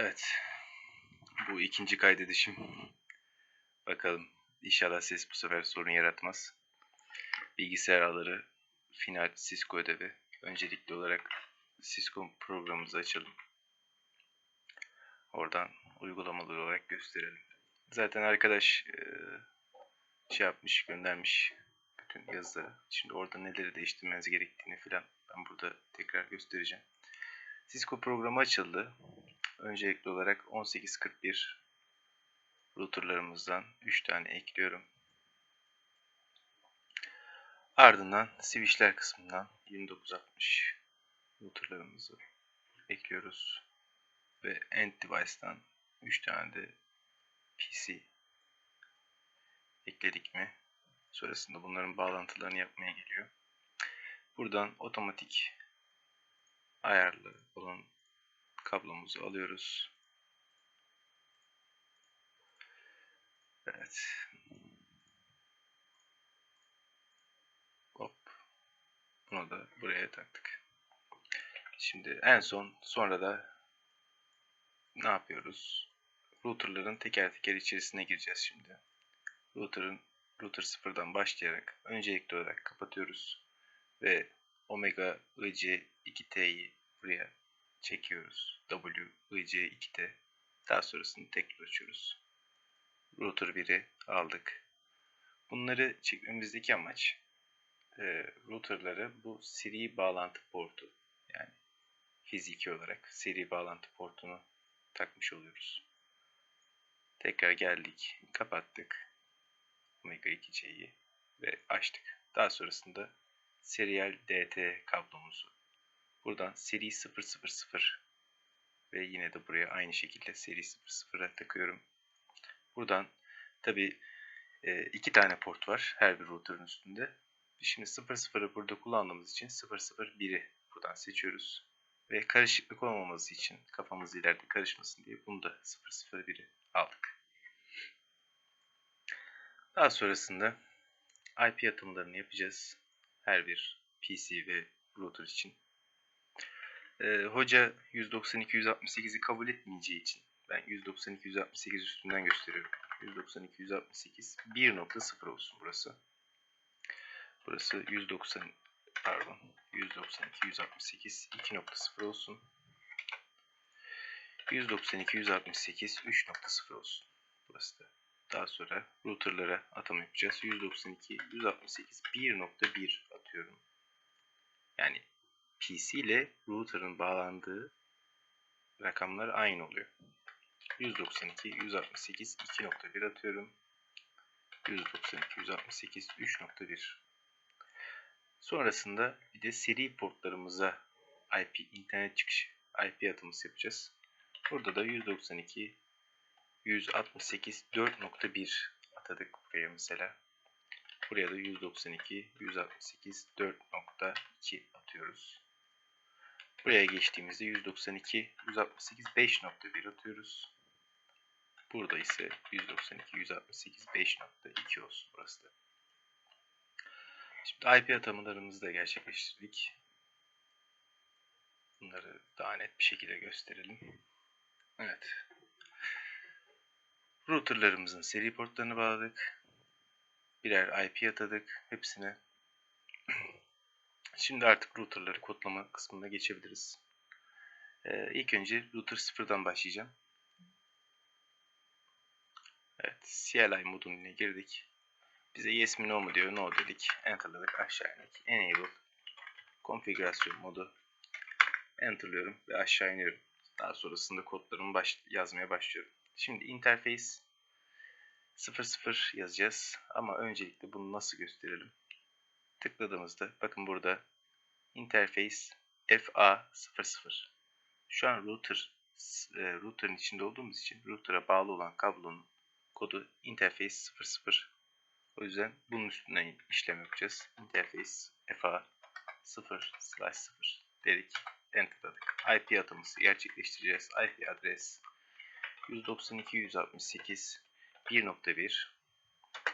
Evet. Bu ikinci kaydedişim. Bakalım. İnşallah ses bu sefer sorun yaratmaz. Bilgisayar ağları final Cisco ödevi. Öncelikli olarak Cisco programımızı açalım. Oradan uygulamalı olarak gösterelim. Zaten arkadaş e, şey yapmış, göndermiş bütün yazıları. Şimdi orada neleri değiştirmeniz gerektiğini filan ben burada tekrar göstereceğim. Cisco programı açıldı. Öncelikli olarak 1841 routerlarımızdan 3 tane ekliyorum. Ardından switchler kısmından 2960 routerlarımızı ekliyoruz. Ve end device'dan 3 tane de PC ekledik mi? Sonrasında bunların bağlantılarını yapmaya geliyor. Buradan otomatik ayarlı olan kablomuzu alıyoruz. Evet. Hop. Bunu da buraya taktık. Şimdi en son sonra da ne yapıyoruz? Routerların teker teker içerisine gireceğiz şimdi. Router'ın router sıfırdan başlayarak öncelikli olarak kapatıyoruz ve Omega IC 2T'yi buraya çekiyoruz. W, IC, 2T. Daha sonrasında tekrar açıyoruz. Router 1'i aldık. Bunları çekmemizdeki amaç e, routerları bu seri bağlantı portu yani fiziki olarak seri bağlantı portunu takmış oluyoruz. Tekrar geldik, kapattık Omega 2C'yi ve açtık. Daha sonrasında serial DT kablomuzu Buradan seri 000 ve yine de buraya aynı şekilde seri 00'a takıyorum. Buradan tabi e, iki tane port var her bir router'ın üstünde. Şimdi 00'ı burada kullandığımız için 001'i buradan seçiyoruz. Ve karışıklık olmaması için kafamız ileride karışmasın diye bunu da 001'i aldık. Daha sonrasında IP atımlarını yapacağız. Her bir PC ve router için. Ee, hoca 192-168'i kabul etmeyeceği için ben 192-168 üstünden gösteriyorum. 192-168 1.0 olsun burası. Burası 190 pardon 192-168 2.0 olsun. 192-168 3.0 olsun. Burası da. Daha sonra routerlara atama yapacağız. 192-168 1.1 atıyorum. Yani PC ile router'ın bağlandığı rakamlar aynı oluyor. 192, 168, 2.1 atıyorum. 192, 168, 3.1. Sonrasında bir de seri portlarımıza IP, internet çıkışı IP atımız yapacağız. Burada da 192, 168, 4.1 atadık buraya mesela. Buraya da 192, 168, 4.2 atıyoruz. Buraya geçtiğimizde 192, 168, 5.1 atıyoruz. Burada ise 192, 168, 5.2 olsun burası da. Şimdi IP atamalarımızı da gerçekleştirdik. Bunları daha net bir şekilde gösterelim. Evet. Routerlarımızın seri portlarını bağladık. Birer IP atadık hepsine. Şimdi artık routerları kodlama kısmına geçebiliriz. Ee, ilk önce router sıfırdan başlayacağım. Evet, CLI moduna girdik. Bize yes mi no mu diyor. No dedik. Enterladık. Aşağı indik. Enable. Konfigürasyon modu. Enterlıyorum ve aşağı iniyorum. Daha sonrasında kodlarımı baş yazmaya başlıyorum. Şimdi interface 00 yazacağız. Ama öncelikle bunu nasıl gösterelim? tıkladığımızda bakın burada interface FA00 şu an router e, router'ın içinde olduğumuz için router'a bağlı olan kablonun kodu interface 00 o yüzden bunun üstünden işlem yapacağız. Interface FA 0 slash 0 dedik. Enter'ladık. IP atımızı gerçekleştireceğiz. IP adres 192.168 1.1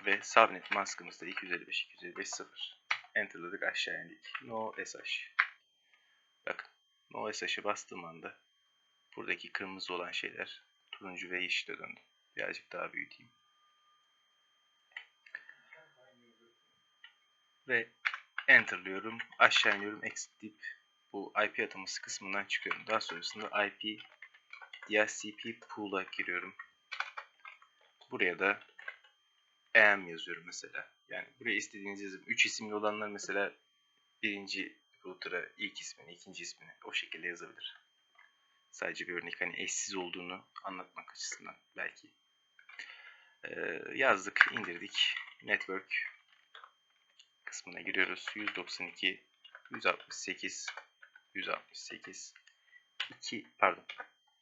ve subnet maskımızda 255.255.0 Enter'ladık aşağı indik. No SH. Bakın. No SH'e bastığım anda Buradaki kırmızı olan şeyler turuncu ve yeşile döndü. Birazcık daha büyüteyim. Ve enterlıyorum. Aşağı iniyorum. Exit deyip bu IP ataması kısmından çıkıyorum. Daha sonrasında IP DHCP pool'a giriyorum. Buraya da EM yazıyorum mesela. Yani buraya istediğiniz yazım. 3 isimli olanlar mesela birinci router'a ilk ismini, ikinci ismini o şekilde yazabilir. Sadece bir örnek hani eşsiz olduğunu anlatmak açısından belki. Ee, yazdık, indirdik. Network kısmına giriyoruz. 192, 168, 168, 2 pardon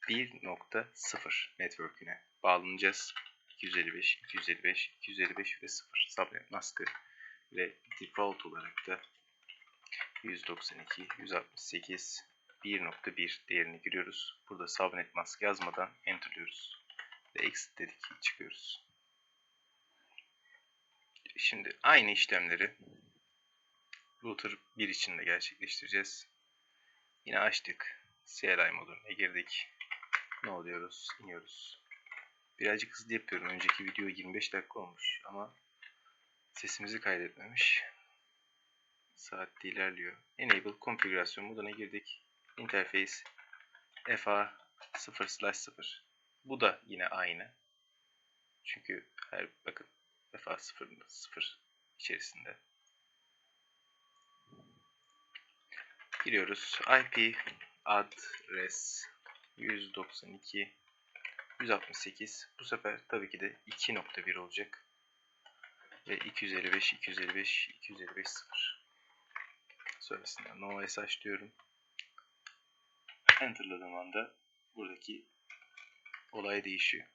1.0 network'üne bağlanacağız. 255, 255, 255 ve 0 subnet maskı ve default olarak da 192, 168, 1.1 değerini giriyoruz. Burada subnet mask yazmadan enterliyoruz. Ve exit dedik çıkıyoruz. Şimdi aynı işlemleri router 1 için de gerçekleştireceğiz. Yine açtık. CLI moduna girdik. Ne oluyoruz? İniyoruz. Birazcık hızlı yapıyorum. Önceki video 25 dakika olmuş ama sesimizi kaydetmemiş. Saat ilerliyor. Enable konfigürasyon moduna girdik. Interface FA 0/0. Bu da yine aynı. Çünkü her bakın FA 0 0 içerisinde. Giriyoruz. IP adres 192 168 bu sefer tabii ki de 2.1 olacak. Ve 255 255 255 0. Sonrasında no sh diyorum. Enter'ladığım anda buradaki olay değişiyor.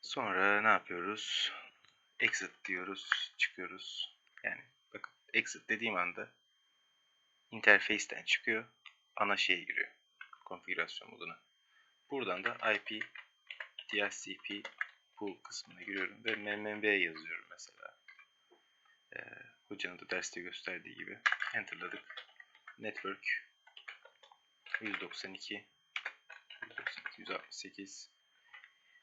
Sonra ne yapıyoruz? Exit diyoruz, çıkıyoruz. Yani bakın exit dediğim anda interface'ten çıkıyor, ana şeye giriyor konfigürasyon moduna. Buradan da IP DHCP pool kısmına giriyorum ve mmb yazıyorum mesela. Ee, hocanın da derste gösterdiği gibi enterladık. Network 192 192 168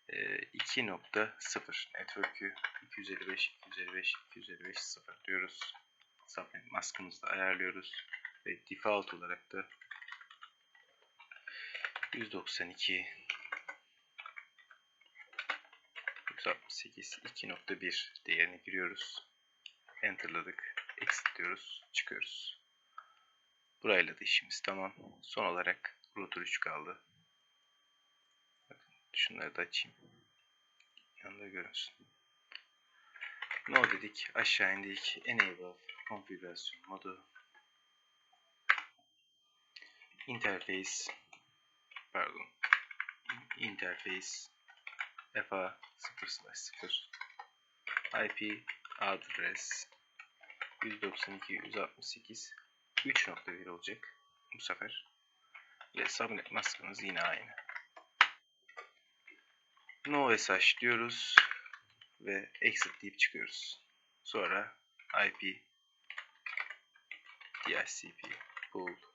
2.0 network'ü 255 255 255 0 diyoruz. Subnet maskımızı da ayarlıyoruz ve default olarak da 192 168 2.1 değerini giriyoruz. Enter'ladık. Exit diyoruz. Çıkıyoruz. Burayla da işimiz tamam. Son olarak router 3 kaldı. Şunları da açayım. Yanında görünsün. No dedik. Aşağı indik. Enable konfigürasyon modu. Interface pardon. İnterface FA 0/0 IP adres 192 168 3.1 olacak bu sefer. Ve subnet maskımız yine aynı. No sh diyoruz ve exit deyip çıkıyoruz. Sonra IP DHCP pool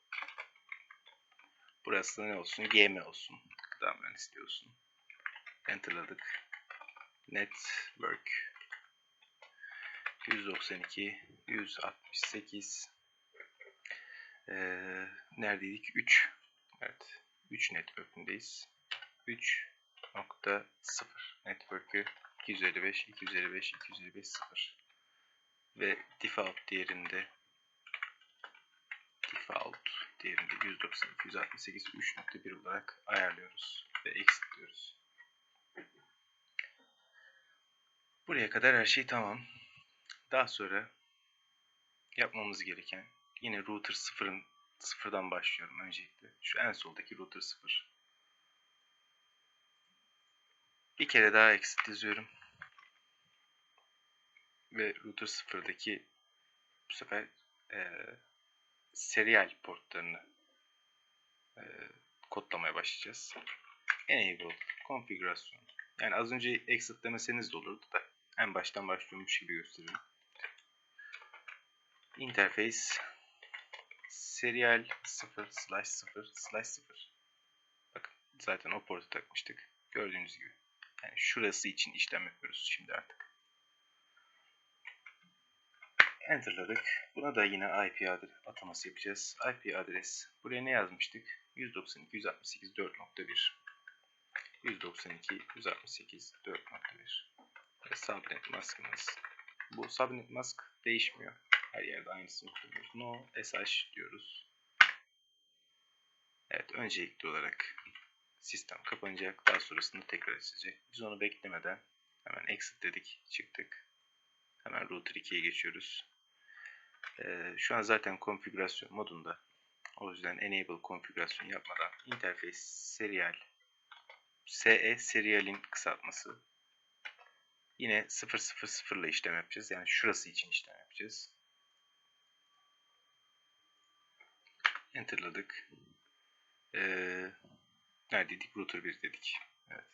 Burası ne olsun? GM olsun. Gıda mühendisliği olsun. Enterladık. Network 192 168 ee, neredeydik? 3 evet 3 network'ündeyiz 3.0 network'ü 255 255 255 0 ve default değerinde default değerinde 192, 168, 3.1 olarak ayarlıyoruz ve exit. Buraya kadar her şey tamam. Daha sonra yapmamız gereken yine router 0'ın sıfırdan başlıyorum öncelikle. Şu en soldaki router 0. Bir kere daha exit yazıyorum. Ve router 0'daki bu sefer e, serial portlarını e, kodlamaya başlayacağız. Enable, konfigürasyon. Yani az önce exit demeseniz de olurdu da en baştan başlıyormuş gibi göstereyim. Interface serial 0 slash 0 slash 0. Bakın zaten o portu takmıştık. Gördüğünüz gibi. Yani şurası için işlem yapıyoruz şimdi artık. Enter'ladık. Buna da yine IP adres ataması yapacağız. IP adres. Buraya ne yazmıştık? 192.168.4.1 192.168.4.1 ve subnet maskımız. Bu subnet mask değişmiyor. Her yerde aynısını kullanıyoruz. No SH diyoruz. Evet öncelikli olarak sistem kapanacak. Daha sonrasında tekrar açılacak. Biz onu beklemeden hemen exit dedik. Çıktık. Hemen router 2'ye geçiyoruz. Ee, şu an zaten konfigürasyon modunda. O yüzden enable konfigürasyon yapmadan interface serial SE serialin kısaltması. Yine 000 ile işlem yapacağız. Yani şurası için işlem yapacağız. Enter'ladık. Ee, neredeydik? Router 1 dedik. Evet.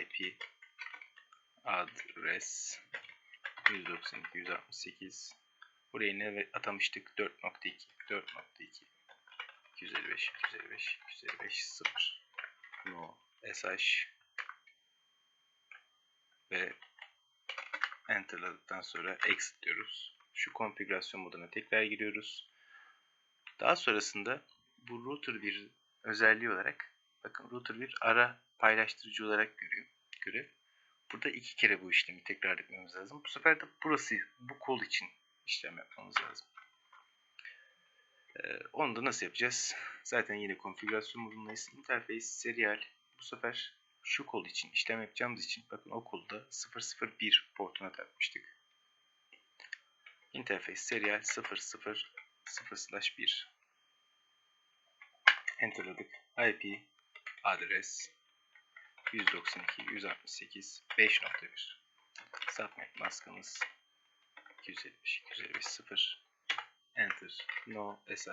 IP adres 192.168 Buraya ne atamıştık? 4.2 4.2 255 255 255 0 no sh ve enterladıktan sonra exit diyoruz. Şu konfigürasyon moduna tekrar giriyoruz. Daha sonrasında bu router bir özelliği olarak bakın router bir ara paylaştırıcı olarak görüyor. Görev. Burada iki kere bu işlemi tekrar etmemiz lazım. Bu sefer de burası bu kol için işlem yapmamız lazım. Ee, onu da nasıl yapacağız? Zaten yine konfigürasyon modundayız. Interface serial bu sefer şu kol için işlem yapacağımız için bakın o kolda 001 portuna takmıştık. Interface serial 000/1 Enterladık. IP adres 192.168.5.1 Subnet maskımız 255 255 0 Enter No SH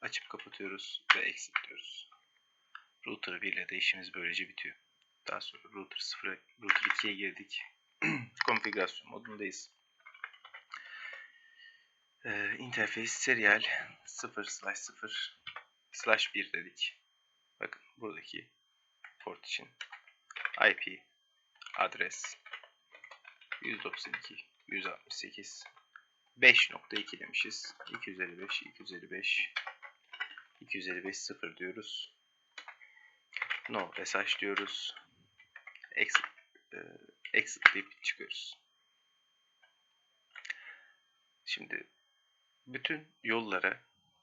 açıp kapatıyoruz ve exit diyoruz. Router 1 ile de işimiz böylece bitiyor. Daha sonra router 0 router 2'ye girdik. Konfigürasyon modundayız. Ee, interface serial 0 slash 0 slash 1 dedik. Bakın buradaki port için IP adres 192 168 5.2 demişiz. 255 255 255 0 diyoruz. No SH diyoruz. Exit, e, exit deyip çıkıyoruz. Şimdi bütün yollara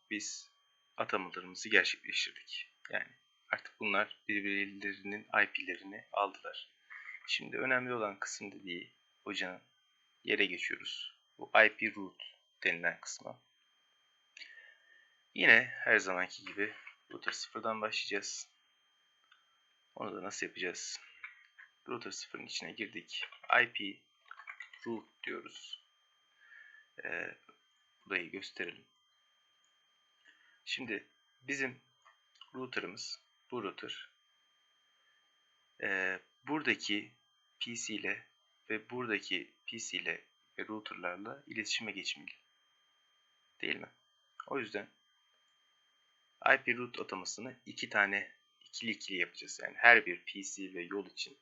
biz atamalarımızı gerçekleştirdik. Yani artık bunlar birbirlerinin IP'lerini aldılar. Şimdi önemli olan kısım dediği hocanın yere geçiyoruz. Bu IP root denilen kısma. Yine her zamanki gibi router sıfırdan başlayacağız. Onu da nasıl yapacağız? Router sıfırın içine girdik. IP root diyoruz. Ee, burayı gösterelim. Şimdi bizim router'ımız bu router. Ee, buradaki PC ile ve buradaki PC ile ve routerlarla iletişime geçmeli. Değil mi? O yüzden IP root atamasını iki tane ikili ikili yapacağız. Yani her bir PC ve yol için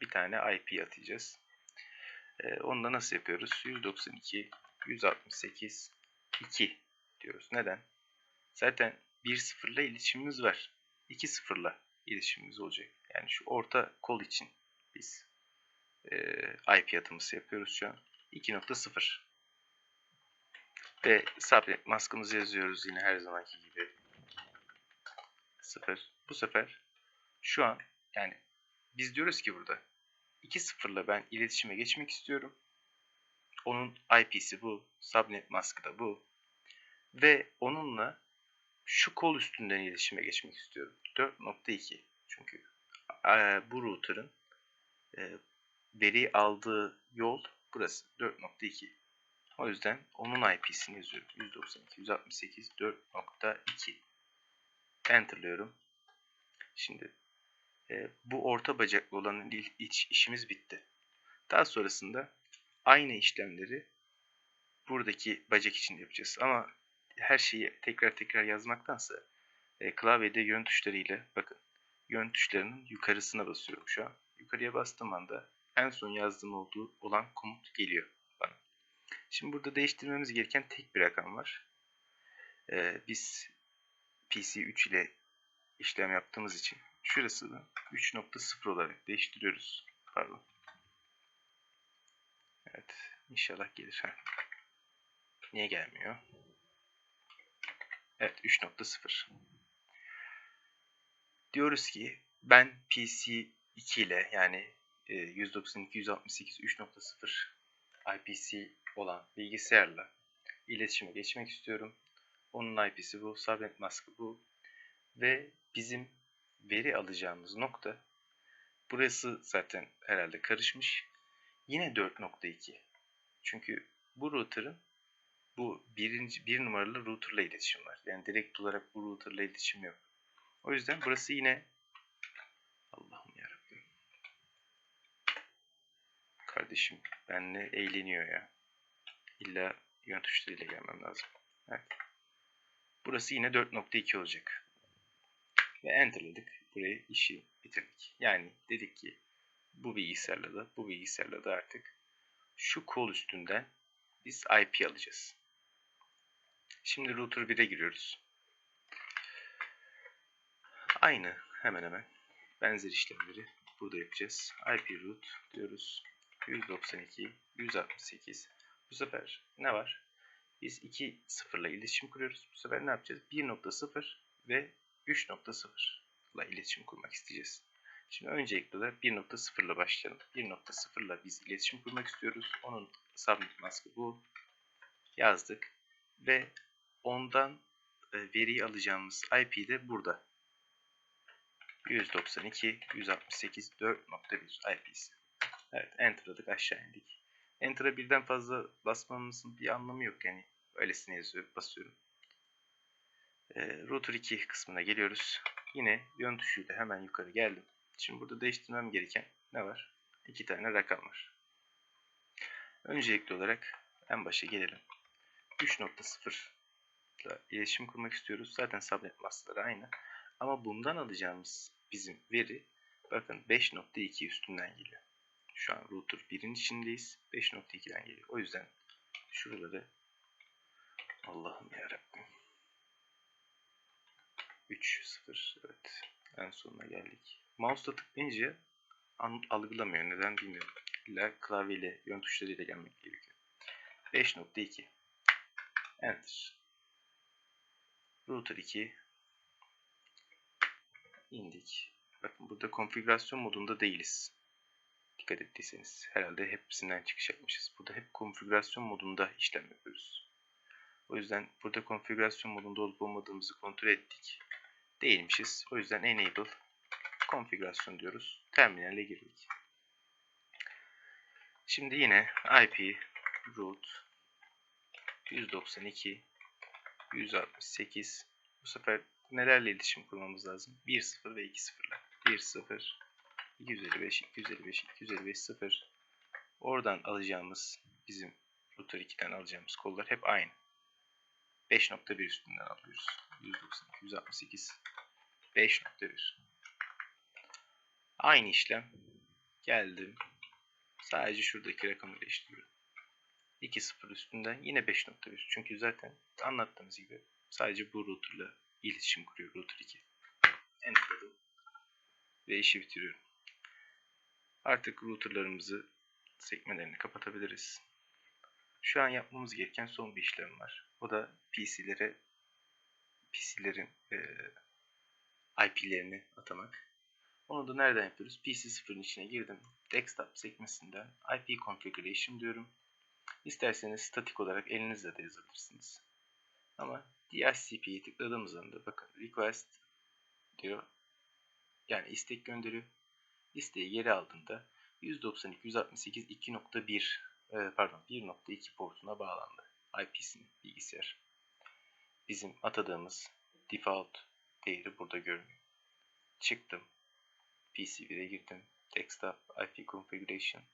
bir tane IP atacağız. Ee, onu da nasıl yapıyoruz? 192 168 2 diyoruz. Neden? Zaten 1 sıfırla iletişimimiz var. 2 sıfırla iletişimimiz olacak. Yani şu orta kol için biz e, IP ataması yapıyoruz şu an. 2.0 ve subnet maskımızı yazıyoruz yine her zamanki gibi. 0. Bu sefer şu an yani biz diyoruz ki burada 2.0 ile ben iletişime geçmek istiyorum. Onun IP'si bu. Subnet maskı da bu. Ve onunla şu kol üstünden iletişime geçmek istiyorum. 4.2 çünkü bu router'ın veri aldığı yol burası 4.2. O yüzden onun IP'sini yazıyorum. 192.168.4.2 Enter'lıyorum. Şimdi e, bu orta bacaklı olan iç işimiz bitti. Daha sonrasında aynı işlemleri buradaki bacak için yapacağız. Ama her şeyi tekrar tekrar yazmaktansa e, klavyede yön tuşlarıyla bakın yön tuşlarının yukarısına basıyorum şu an. Yukarıya bastığım anda en son yazdığım olduğu olan komut geliyor bana. Şimdi burada değiştirmemiz gereken tek bir rakam var. Ee, biz PC3 ile işlem yaptığımız için şurası da 3.0 olarak değiştiriyoruz. Pardon. Evet. inşallah gelir. Ha. Niye gelmiyor? Evet 3.0. Diyoruz ki ben PC 2 ile yani 192.168.3.0 IPC olan bilgisayarla iletişime geçmek istiyorum. Onun IP'si bu, subnet maskı bu ve bizim veri alacağımız nokta burası zaten herhalde karışmış. Yine 4.2. Çünkü bu router'ın bu birinci, bir numaralı router'la iletişim var. Yani direkt olarak bu router'la iletişim yok. O yüzden burası yine Allah'ım yarabbim. Kardeşim benle eğleniyor ya. İlla yön tuşlarıyla gelmem lazım. Evet. Burası yine 4.2 olacak. Ve enterladık. Buraya işi bitirdik. Yani dedik ki bu bilgisayarla da bu bilgisayarla da artık şu kol üstünden biz IP alacağız. Şimdi router 1'e giriyoruz. Aynı hemen hemen benzer işlemleri burada yapacağız. IP root diyoruz. 192, 168. Bu sefer ne var? Biz 2 sıfırla iletişim kuruyoruz. Bu sefer ne yapacağız? 1.0 ve 3.0 ile iletişim kurmak isteyeceğiz. Şimdi öncelikle de 1.0 ile başlayalım. 1.0 ile biz iletişim kurmak istiyoruz. Onun subnet maskı bu. Yazdık. Ve ondan e, veriyi alacağımız IP de burada. 192, 168, 4.1 IP'si. Evet, Enter'ladık aşağı indik. Enter'a birden fazla basmamızın bir anlamı yok yani. Öylesine yazıyor, basıyorum. E, router 2 kısmına geliyoruz. Yine yön tuşuyla hemen yukarı geldim. Şimdi burada değiştirmem gereken ne var? İki tane rakam var. Öncelikli olarak en başa gelelim. 3.0 ile iletişim kurmak istiyoruz. Zaten subnet maskları aynı. Ama bundan alacağımız bizim veri bakın 5.2 üstünden geliyor. Şu an router 1'in içindeyiz. 5.2'den geliyor. O yüzden şuraları Allah'ım yarabbim. 3 0 evet. En sonuna geldik. Mouse'la tıklayınca algılamıyor. Neden bilmiyorum. İlla klavyeyle, yön tuşlarıyla gelmek gerekiyor. 5.2 Enter. Router 2 indik. Bakın burada konfigürasyon modunda değiliz. Dikkat ettiyseniz. Herhalde hepsinden çıkış yapmışız. Burada hep konfigürasyon modunda işlem yapıyoruz. O yüzden burada konfigürasyon modunda olup olmadığımızı kontrol ettik. Değilmişiz. O yüzden enable konfigürasyon diyoruz. Terminale girdik. Şimdi yine IP root 192 168 bu sefer nelerle iletişim kurmamız lazım? 1 0 ve 2 0 1 0 255 255 255 0 oradan alacağımız bizim router 2'den alacağımız kollar hep aynı. 5.1 üstünden alıyoruz. 192 168 5.1 Aynı işlem. Geldim. Sadece şuradaki rakamı değiştiriyorum. 2.0 üstünden yine 5.1. Çünkü zaten anlattığımız gibi sadece bu routerla iletişim kuruyor router 2. Enter'ladım. Ve işi bitiriyorum. Artık routerlarımızı sekmelerini kapatabiliriz. Şu an yapmamız gereken son bir işlem var. O da PC'lere PC'lerin e, IP'lerini atamak. Onu da nereden yapıyoruz? PC0'ın içine girdim. Desktop sekmesinden IP Configuration diyorum. İsterseniz statik olarak elinizle de yazabilirsiniz. Ama DHCP'yi tıkladığımız anda bakın request diyor. Yani istek gönderiyor. İsteği geri aldığında 192 168 2.1 pardon 1.2 portuna bağlandı. IP'sini bilgisayar. Bizim atadığımız default değeri burada görünüyor. Çıktım. PC1'e girdim. Desktop IP configuration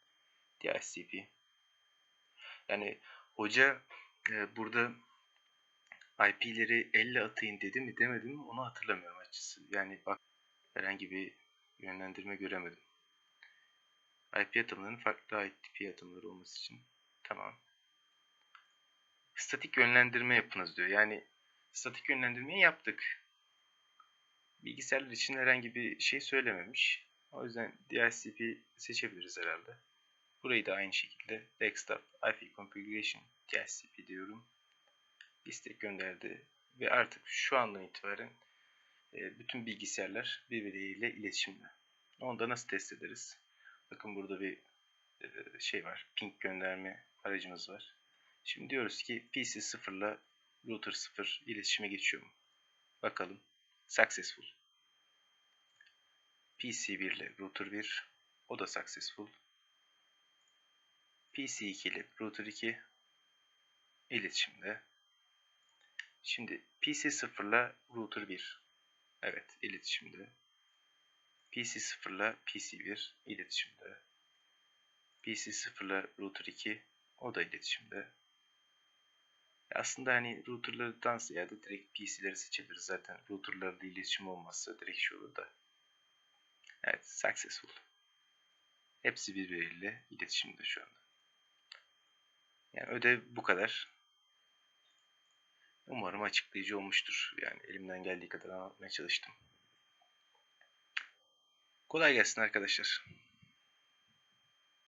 DHCP. Yani hoca e, burada IP'leri elle atayın dedi mi demedim mi onu hatırlamıyorum açıkçası. Yani bak herhangi bir yönlendirme göremedim. IP atımlarının farklı IP atımları olması için. Tamam. Statik yönlendirme yapınız diyor. Yani statik yönlendirmeyi yaptık. Bilgisayarlar için herhangi bir şey söylememiş. O yüzden DHCP seçebiliriz herhalde. Burayı da aynı şekilde Desktop IP Configuration DHCP diyorum. İstek gönderdi. Ve artık şu andan itibaren bütün bilgisayarlar birbirleriyle iletişimde. Onu da nasıl test ederiz? Bakın burada bir e, şey var. Ping gönderme aracımız var. Şimdi diyoruz ki PC 0 ile router 0 iletişime geçiyor mu? Bakalım. Successful. PC 1 ile router 1 o da successful. PC 2 ile router 2 iletişimde. Şimdi PC 0 ile router 1 evet iletişimde. PC 0 ile PC 1 iletişimde. PC 0 ile router 2 o da iletişimde. Aslında hani routerlardan ziyade direkt PC'leri seçebiliriz zaten. Routerlarla iletişim olmazsa direkt şey olur da. Evet, successful. Hepsi birbiriyle iletişimde şu anda. Yani ödev bu kadar. Umarım açıklayıcı olmuştur. Yani elimden geldiği kadar anlatmaya çalıştım. Kolay gelsin arkadaşlar.